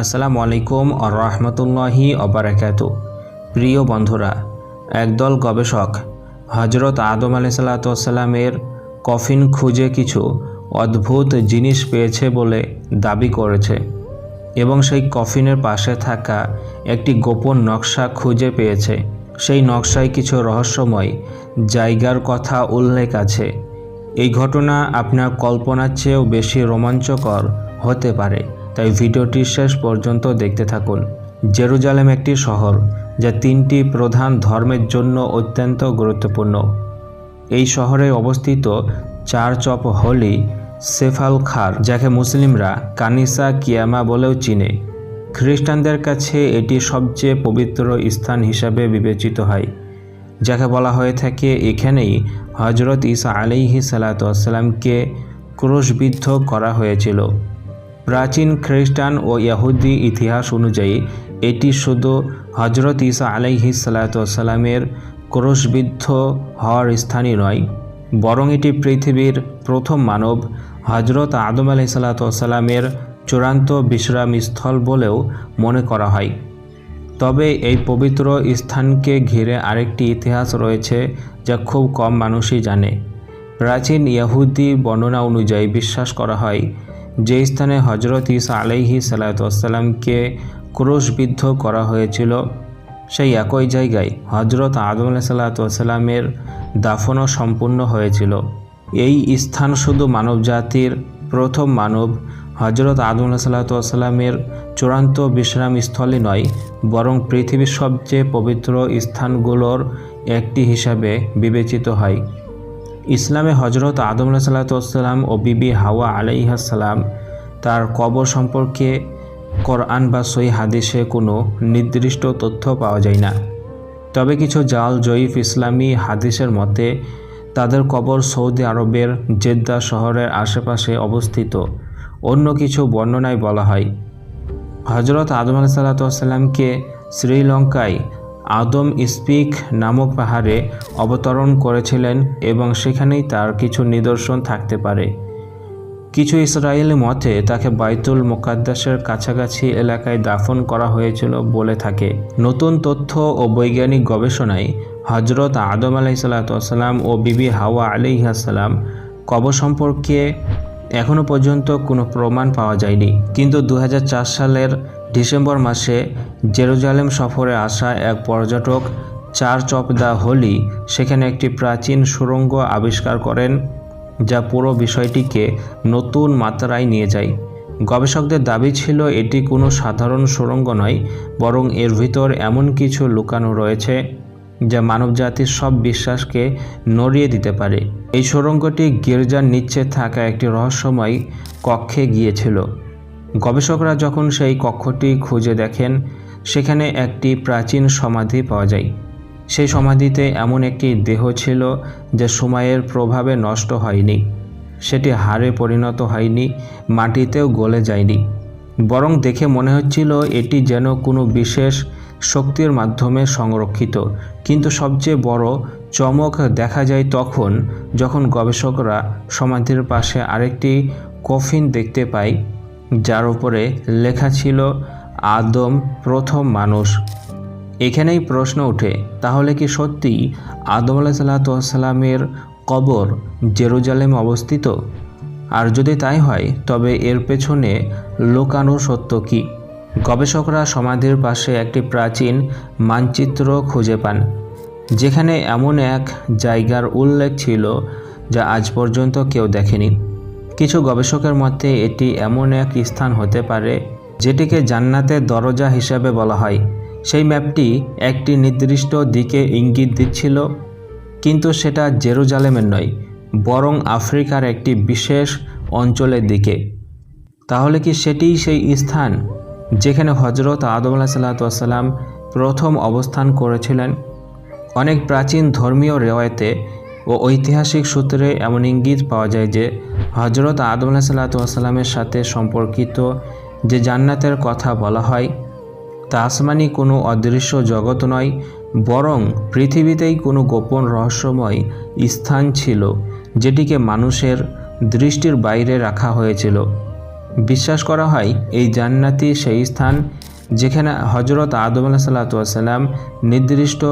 আসসালামু আলাইকুম আ রহমতুল্লাহি অবরাকাত প্রিয় বন্ধুরা, একদল গবেষক হজরত আদম আলাইসাল্লামের কফিন খুঁজে কিছু অদ্ভুত জিনিস পেয়েছে বলে দাবি করেছে এবং সেই কফিনের পাশে থাকা একটি গোপন নকশা খুঁজে পেয়েছে। সেই নকশায় কিছু রহস্যময় জায়গার কথা উল্লেখ আছে। এই ঘটনা আপনার কল্পনার চেয়েও বেশি রোমাঞ্চকর হতে পারে। তাই ভিডিওটি শেষ পর্যন্ত দেখতে থাকুন। জেরুজালেম একটি শহর যা তিনটি প্রধান ধর্মের জন্য অত্যন্ত গুরুত্বপূর্ণ। এই শহরে অবস্থিত চার্চ অফ হোলি সেফাল খার, যাকে মুসলিমরা কানিসা কিয়ামা বলেও চিনে। খ্রিস্টানদের কাছে এটি সবচেয়ে পবিত্র স্থান হিসাবে বিবেচিত হয়, যাকে বলা হয়ে থাকে এখানেই হজরত ইসা আলিহি সালাতামকে ক্রুশবিদ্ধ করা হয়েছিল। প্রাচীন খ্রিস্টান ও ইয়াহুদি ইতিহাস অনুযায়ী, এটি শুধু হজরত ইসা আলাইহি সালাতামের ক্রুশবিদ্ধ হওয়ার স্থানই নয়, বরং এটি পৃথিবীর প্রথম মানব হজরত আদম আলাই সাল্লাতামের চূড়ান্ত বিশ্রামস্থল বলেও মনে করা হয়। তবে এই পবিত্র স্থানকে ঘিরে আরেকটি ইতিহাস রয়েছে যা খুব কম মানুষই জানে। প্রাচীন ইয়াহুদি বর্ণনা অনুযায়ী বিশ্বাস করা হয় যে স্থানে হজরত ইসা আলাইহি সাল্লাতামকে ক্রুশবিদ্ধ করা হয়েছিল, সেই একই জায়গায় হজরত আদম আলাহ সাল্লাতামের দাফনও সম্পূর্ণ হয়েছিল। এই স্থান শুধু মানবজাতির প্রথম মানব হজরত আদম সাল্লাতামের চূড়ান্ত বিশ্রামস্থলই নয়, বরং পৃথিবীর সবচেয়ে পবিত্র স্থানগুলোর একটি হিসাবে বিবেচিত হয়। ইসলামে হজরত আদম সাল্লাতাম ও বিবি হাওয়া আলাইহাসাল্লাম তার কবর সম্পর্কে কোরআন বা সই হাদিসে কোনো নির্দিষ্ট তথ্য পাওয়া যায় না। তবে কিছু জাল জয়ীফ ইসলামী হাদিসের মতে, তাদের কবর সৌদি আরবের জেদ্দা শহরের আশেপাশে অবস্থিত। অন্য কিছু বর্ণনায় বলা হয় হজরত আদম আলাহ আলাইসাল্লাতামকে শ্রীলঙ্কায় আদম স্পিক নামক পাহাড়ে অবতরণ করেছিলেন এবং সেখানেই তার কিছু নিদর্শন থাকতে পারে। কিছু ইসরায়েলি মতে তাকে বাইতুল মোকাদ্দাসের কাছাকাছি এলাকায় দাফন করা হয়েছিল বলে থাকে। নতুন তথ্য ও বৈজ্ঞানিক গবেষণায় হজরত আদম আলাইসাল্লাম ও বিবি হাওয়া আলিহাসাল্লাম কবর সম্পর্কে এখনও পর্যন্ত কোনো প্রমাণ পাওয়া যায়নি। কিন্তু দু হাজার চার সালের ডিসেম্বর মাসে জেরুজালেম সফরে আসা এক পর্যটক চার্চ অফ দ্য হোলি, সেখানে একটি প্রাচীন সুড়ঙ্গ আবিষ্কার করেন, যা পুরো বিষয়টিকে নতুন মাত্রায় নিয়ে যায়। গবেষকদের দাবি ছিল এটি কোনো সাধারণ সুরঙ্গ নয়, বরং এর ভিতর এমন কিছু লুকানো রয়েছে যা মানবজাতির সব বিশ্বাসকে নড়িয়ে দিতে পারে। এই সুড়ঙ্গটি গির্জার নিচে থাকা একটি রহস্যময় কক্ষে গিয়েছিল। গবেষকরা যখন সেই কক্ষটি খুঁজে দেখেন, সেখানে একটি প্রাচীন সমাধি পাওয়া যায়। সেই সমাধিতে এমন একটি দেহ ছিল যা সময়ের প্রভাবে নষ্ট হয়নি। সেটি হাড়ে পরিণত হয়নি, মাটিতেও গলে যায়নি। বরং দেখে মনে হচ্ছিল এটি যেন কোনো বিশেষ শক্তির মাধ্যমে সংরক্ষিত। কিন্তু সবচেয়ে বড় চমক দেখা যায় তখন যখন গবেষকরা সমাধির পাশে আরেকটি কফিন দেখতে পায়। যার উপরে লেখা ছিল, আদম প্রথম মানুষ। এখানেই প্রশ্ন ওঠে, তাহলে কি সত্যি আদম আলাহ সাল্লাতামের কবর জেরুজালেম অবস্থিত? আর যদি তাই হয়, তবে এর পেছনে লোকানো সত্য কি? গবেষকরা সমাধির পাশে একটি প্রাচীন মানচিত্র খুঁজে পান, যেখানে এমন এক জায়গার উল্লেখ ছিল যা আজ পর্যন্ত কেউ দেখেনি। কিছু গবেষকের মতে এটি এমন এক স্থান হতে পারে, যেটিকে জান্নাতের দরজা হিসাবে বলা হয়। সেই ম্যাপটি একটি নির্দিষ্ট দিকে ইঙ্গিত দিচ্ছিল, কিন্তু সেটা জেরুজালেমের নয়, বরং আফ্রিকার একটি বিশেষ অঞ্চলের দিকে। তাহলে কি সেটিই সেই স্থান, যেখানে হজরত আদম আলাহ সাল্লাতাম প্রথম অবস্থান করেছিলেন? অনেক প্রাচীন ধর্মীয় রেওয়ায়তে ও ঐতিহাসিক সূত্রে এমন ইঙ্গিত পাওয়া যায় যে হজরত আদম আলাহ সাল্লাতামের সাথে সম্পর্কিত যে জান্নাতের কথা বলা হয়, তা আসমানি কোনো অদৃশ্য জগৎ নয়, বরং পৃথিবীতেই কোনো গোপন রহস্যময় স্থান ছিল, যেটিকে মানুষের দৃষ্টির বাইরে রাখা হয়েছিল। বিশ্বাস করা হয় এই জান্নাতি সেই স্থান যেখানে হজরত আদম আলাহ সাল্লাতাম নির্দিষ্ট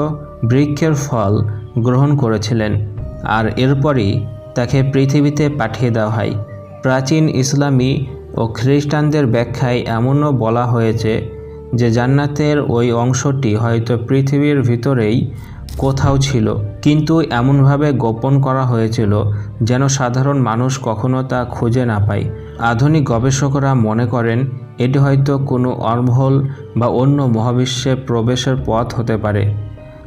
বৃক্ষের ফল গ্রহণ করেছিলেন। আর এরপরই তাকে পৃথিবীতে পাঠিয়ে দেওয়া হয়। প্রাচীন ইসলামী ও খ্রিস্টানদের ব্যাখ্যায় এমনও বলা হয়েছে যে জান্নাতের ওই অংশটি হয়তো পৃথিবীর ভিতরেই কোথাও ছিল, কিন্তু এমনভাবে গোপন করা হয়েছিল যেন সাধারণ মানুষ কখনো তা খুঁজে না পায়। আধুনিক গবেষকরা মনে করেন এটি হয়তো কোনো অর্মহোল বা অন্য মহাবিশ্বে প্রবেশের পথ হতে পারে,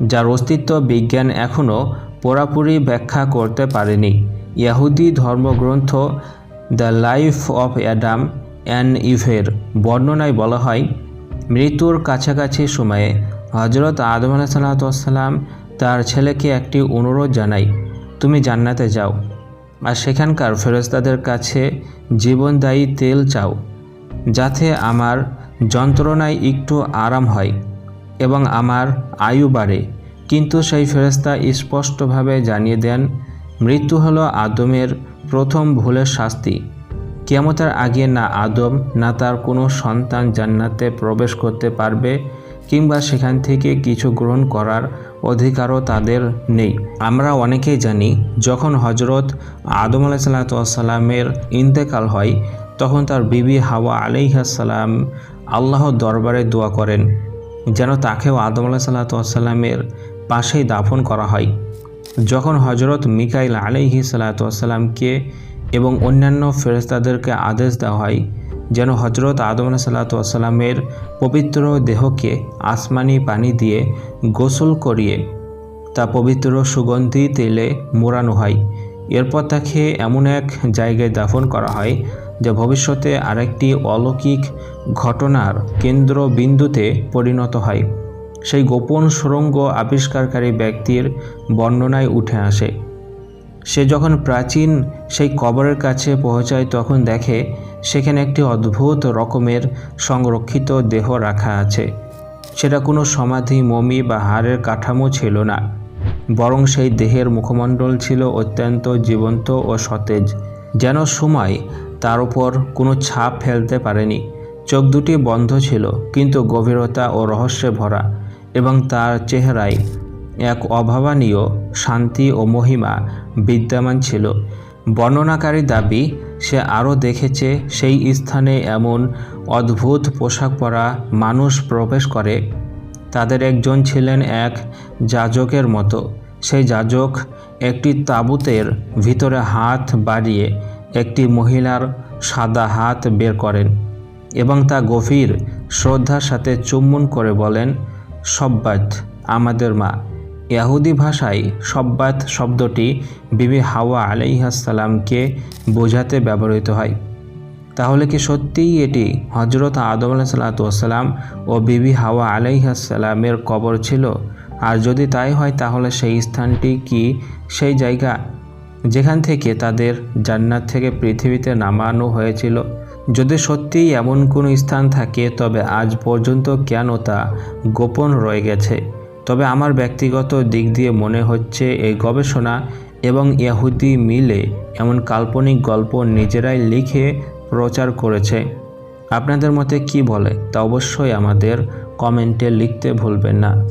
যার অস্তিত্ব বিজ্ঞান এখনও পুরাপুরি ব্যাখ্যা করতে পারেনি। ইয়াহুদি ধর্মগ্রন্থ the life of Adam and ইভের বর্ণনায় বলা হয়, মৃত্যুর কাছাকাছি সময়ে হজরত আদম আলাহিসাল্লাম তার ছেলেকে একটি অনুরোধ জানাই তুমি জান্নাতে যাও আর সেখানকার ফেরস্তাদের কাছে জীবনদায়ী তেল চাও, যাতে আমার যন্ত্রণায় একটু আরাম হয় এবং আমার আয়ু বাড়ে। কিন্তু সেই ফেরস্তা স্পষ্টভাবে জানিয়ে দেন, মৃত্যু হলো আদমের প্রথম ভুলের শাস্তি। কেমতার আগে না আদম, না তার কোনো সন্তান জান্নাতে প্রবেশ করতে পারবে কিংবা সেখান থেকে কিছু গ্রহণ করার অধিকারও তাদের নেই। আমরা অনেকেই জানি, যখন হজরত আদম আলাইসাল্লামের ইন্তেকাল হয়, তখন তার বিবি হাওয়া আলাইহাসাল্লাম আল্লাহর দরবারে দোয়া করেন, যেন তাকেও আদম আলাহিসাল্লামের পাশেই দাফন করা হয়। যখন হজরত মিকাইল আলাইহি সাল্লাতামকে এবং অন্যান্য ফেরেস্তাদেরকে আদেশ দেওয়া হয়, যেন হজরত আদম সাল্লাতামের পবিত্র দেহকে আসমানি পানি দিয়ে গোসল করিয়ে তা পবিত্র সুগন্ধি তেলে মোড়ানো হয়। এরপর তাকে এমন এক জায়গায় দাফন করা হয়, যা ভবিষ্যতে আরেকটি অলৌকিক ঘটনার কেন্দ্রবিন্দুতে পরিণত হয়। সেই গোপন সুরঙ্গ আবিষ্কারকারী ব্যক্তির বর্ণনায় উঠে আসে। সে যখন প্রাচীন সেই কবরের কাছে পৌঁছায়, তখন দেখে সেখানে একটি অদ্ভুত রকমের সংরক্ষিত দেহ রাখা আছে। সেটা কোনো সমাধি, মমি বা হাড়ের কাঠামো ছিল না। বরং সেই দেহের মুখমণ্ডল ছিল অত্যন্ত জীবন্ত ও সতেজ। যেন সময় তার উপর কোনো ছাপ ফেলতে পারেনি। চোখ দুটি বন্ধ ছিল, কিন্তু গভীরতা ও রহস্যে ভরা। এবং তার চেহারায় এক অভাবনীয় শান্তি ও মহিমা বিদ্যমান ছিল। বর্ণনাকারী দাবি, সে আরও দেখেছে, সেই স্থানে এমন অদ্ভুত পোশাক পরা মানুষ প্রবেশ করে। তাদের একজন ছিলেন এক যাজকের মতো। সেই যাজক একটি তাঁবুতের ভিতরে হাত বাড়িয়ে একটি মহিলার সাদা হাত বের করেন এবং তা গভীর শ্রদ্ধার সাথে চুম্বন করে বলেন সব্বাত, আমাদের মা। ইয়াহুদি ভাষায় সব্বাত শব্দটি বিবি হাওয়া আলাইহাসাল্লামকে বোঝাতে ব্যবহৃত হয়। তাহলে কি সত্যিই এটি হজরত আদম আলাহিসাল্লাম ও বিবি হাওয়া আলাইহাসাল্লামের কবর ছিল? আর যদি তাই হয়, তাহলে সেই স্থানটি কি সেই জায়গা যেখান থেকে তাদের জান্নাত থেকে পৃথিবীতে নামানো হয়েছিল? যদি সত্যিই এমন কোনো স্থান থাকে, তবে আজ পর্যন্ত কেন তা গোপন রয়ে গেছে। তবে আমার ব্যক্তিগত দিক দিয়ে মনে হচ্ছে এই গবেষণা এবং ইয়াহুদি মিলে এমন কাল্পনিক গল্প নিজেরাই লিখে প্রচার করেছে। আপনাদের মতে কি বলে? তা অবশ্যই আমাদের কমেন্টে লিখতে ভুলবেন না।